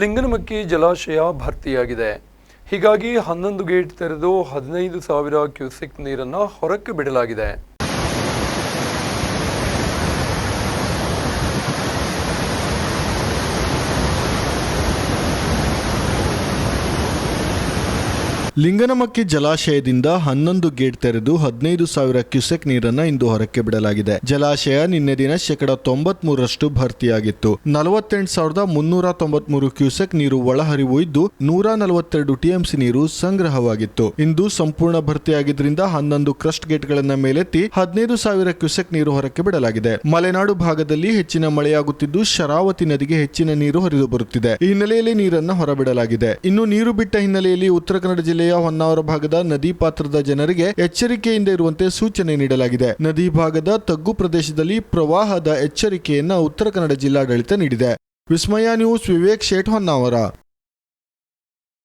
ಲಿಂಗನಮಕ್ಕಿ ಜಲಾಶಯ ಭರ್ತಿಯಾಗಿದೆ. ಹೀಗಾಗಿ ಹನ್ನೊಂದು ಗೇಟ್ ತೆರೆದು ಹದಿನೈದು ಸಾವಿರ ಕ್ಯೂಸೆಕ್ ನೀರನ್ನು ಹೊರಕ್ಕೆ ಬಿಡಲಾಗಿದೆ. ಲಿಂಗನಮಕ್ಕಿ ಜಲಾಶಯದಿಂದ ಹನ್ನೊಂದು ಗೇಟ್ ತೆರೆದು ಹದಿನೈದು ಸಾವಿರ ಕ್ಯೂಸೆಕ್ ನೀರನ್ನ ಇಂದು ಹೊರಕ್ಕೆ ಬಿಡಲಾಗಿದೆ. ಜಲಾಶಯ ನಿನ್ನೆ ದಿನ ಶೇಕಡ ತೊಂಬತ್ಮೂರರಷ್ಟು ಭರ್ತಿಯಾಗಿತ್ತು. ನಲವತ್ತೆಂಟು ಸಾವಿರದ ಮುನ್ನೂರ ತೊಂಬತ್ಮೂರು ಕ್ಯೂಸೆಕ್ ನೀರು ಒಳಹರಿವು ಇದ್ದು, ನೂರ ನಲವತ್ತೆರಡು ಟಿಎಂಸಿ ನೀರು ಸಂಗ್ರಹವಾಗಿತ್ತು. ಇಂದು ಸಂಪೂರ್ಣ ಭರ್ತಿಯಾಗಿದ್ದರಿಂದ ಹನ್ನೊಂದು ಕ್ರಸ್ಟ್ ಗೇಟ್ಗಳನ್ನ ಮೇಲೆತ್ತಿ ಹದಿನೈದು ಸಾವಿರ ಕ್ಯೂಸೆಕ್ ನೀರು ಹೊರಕ್ಕೆ ಬಿಡಲಾಗಿದೆ. ಮಲೆನಾಡು ಭಾಗದಲ್ಲಿ ಹೆಚ್ಚಿನ ಮಳೆಯಾಗುತ್ತಿದ್ದು, ಶರಾವತಿ ನದಿಗೆ ಹೆಚ್ಚಿನ ನೀರು ಹರಿದು ಬರುತ್ತಿದೆ. ಈ ಹಿನ್ನೆಲೆಯಲ್ಲಿ ನೀರನ್ನ ಹೊರಬಿಡಲಾಗಿದೆ. ಇನ್ನು ನೀರು ಬಿಟ್ಟ ಹಿನ್ನೆಲೆಯಲ್ಲಿ ಉತ್ತರ ಕನ್ನಡ ಜಿಲ್ಲೆಯ ಹೊನ್ನಾವರ ಭಾಗದ ನದಿ ಪಾತ್ರದ ಜನರಿಗೆ ಎಚ್ಚರಿಕೆಯಿಂದ ಇರುವಂತೆ ಸೂಚನೆ ನೀಡಲಾಗಿದೆ. ನದಿ ಭಾಗದ ತಗ್ಗು ಪ್ರದೇಶದಲ್ಲಿ ಪ್ರವಾಹದ ಎಚ್ಚರಿಕೆಯನ್ನ ಉತ್ತರ ಕನ್ನಡ ಜಿಲ್ಲಾಡಳಿತ ನೀಡಿದೆ. ವಿಸ್ಮಯ ನ್ಯೂಸ್, ವಿವೇಕ್ ಶೇಟ್, ಹೊನ್ನಾವರ.